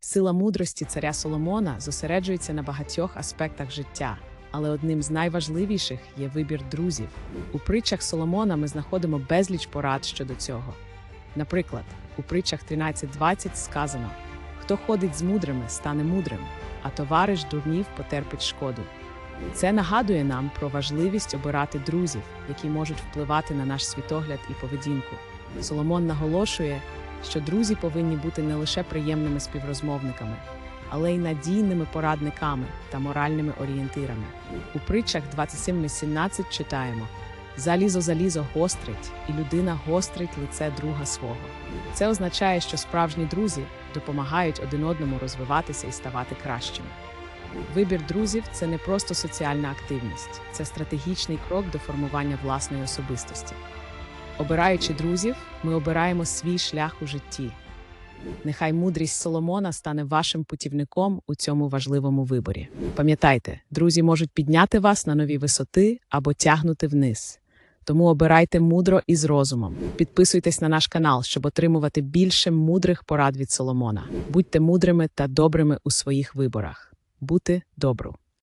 Сила мудрості царя Соломона зосереджується на багатьох аспектах життя, але одним з найважливіших є вибір друзів. У притчах Соломона ми знаходимо безліч порад щодо цього. Наприклад, у притчах 13.20 сказано: Хто ходить з мудрими, стане мудрим, а товариш дурнів потерпить шкоду. Це нагадує нам про важливість обирати друзів, які можуть впливати на наш світогляд і поведінку. Соломон наголошує, що друзі повинні бути не лише приємними співрозмовниками, але й надійними порадниками та моральними орієнтирами. У притчах 27.17 читаємо: Залізо залізо гострить, і людина гострить лице друга свого. Це означає, що справжні друзі допомагають один одному розвиватися і ставати кращими. Вибір друзів це не просто соціальна активність, це стратегічний крок до формування власної особистості. Обираючи друзів, ми обираємо свій шлях у житті. Нехай мудрість Соломона стане вашим путівником у цьому важливому виборі. Пам'ятайте, друзі можуть підняти вас на нові висоти або тягнути вниз. Тому обирайте мудро і з розумом. Підписуйтесь на наш канал, щоб отримувати більше мудрих порад від Соломона. Будьте мудрими та добрими у своїх виборах. Бути добру.